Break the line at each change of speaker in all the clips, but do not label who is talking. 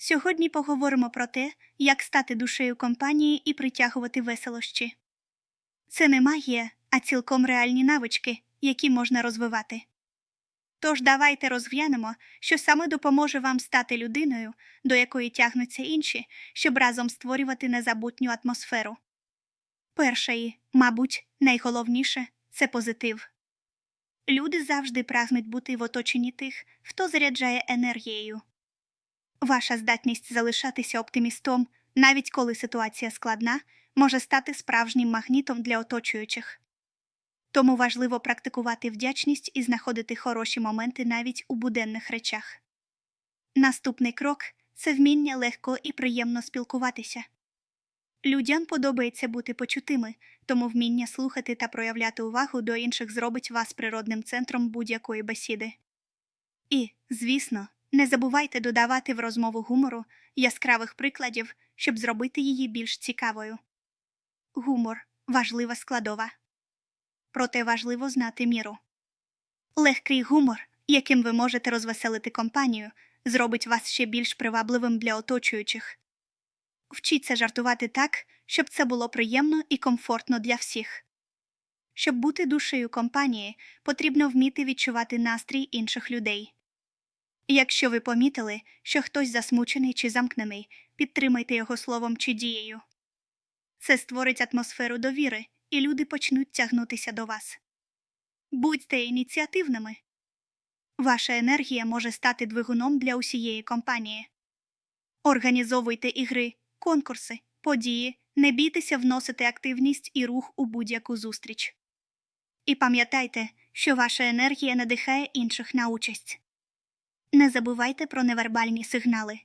Сьогодні поговоримо про те, як стати душею компанії і притягувати веселощі. Це не магія, а цілком реальні навички, які можна розвивати. Тож давайте розглянемо, що саме допоможе вам стати людиною, до якої тягнуться інші, щоб разом створювати незабутню атмосферу. Перше і, мабуть, найголовніше це позитив. Люди завжди прагнуть бути в оточенні тих, хто заряджає енергією. Ваша здатність залишатися оптимістом, навіть коли ситуація складна, може стати справжнім магнітом для оточуючих. Тому важливо практикувати вдячність і знаходити хороші моменти навіть у буденних речах. Наступний крок це вміння легко і приємно спілкуватися. Людям подобається бути почутими, тому вміння слухати та проявляти увагу до інших зробить вас природним центром будь-якої бесіди. І, звісно, не забувайте додавати в розмову гумору яскравих прикладів, щоб зробити її більш цікавою. Гумор важлива складова. Проте важливо знати міру. Легкий гумор, яким ви можете розвеселити компанію, зробить вас ще більш привабливим для оточуючих. Вчіться жартувати так, щоб це було приємно і комфортно для всіх. Щоб бути душею компанії, потрібно вміти відчувати настрій інших людей. Якщо ви помітили, що хтось засмучений чи замкнений, підтримайте його словом чи дією. Це створить атмосферу довіри, і люди почнуть тягнутися до вас. Будьте ініціативними. Ваша енергія може стати двигуном для усієї компанії. Організовуйте ігри, конкурси, події, не бійтеся вносити активність і рух у будь-яку зустріч. І пам'ятайте, що ваша енергія надихає інших на участь. Не забувайте про невербальні сигнали.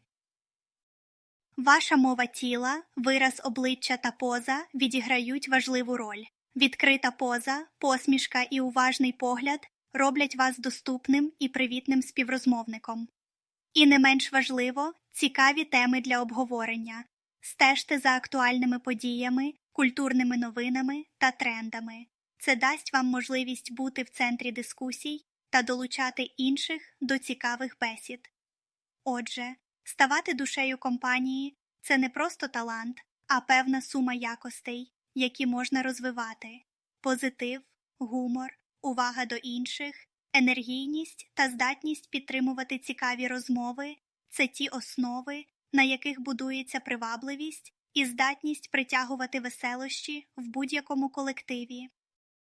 Ваша мова тіла, вираз обличчя та поза відіграють важливу роль. Відкрита поза, посмішка і уважний погляд роблять вас доступним і привітним співрозмовником. І не менш важливо цікаві теми для обговорення. Стежте за актуальними подіями, культурними новинами та трендами. Це дасть вам можливість бути в центрі дискусій та долучати інших до цікавих бесід. Отже, ставати душею компанії це не просто талант, а певна сума якостей, які можна розвивати позитив, гумор, увага до інших, енергійність та здатність підтримувати цікаві розмови це ті основи, на яких будується привабливість і здатність притягувати веселощі в будь-якому колективі.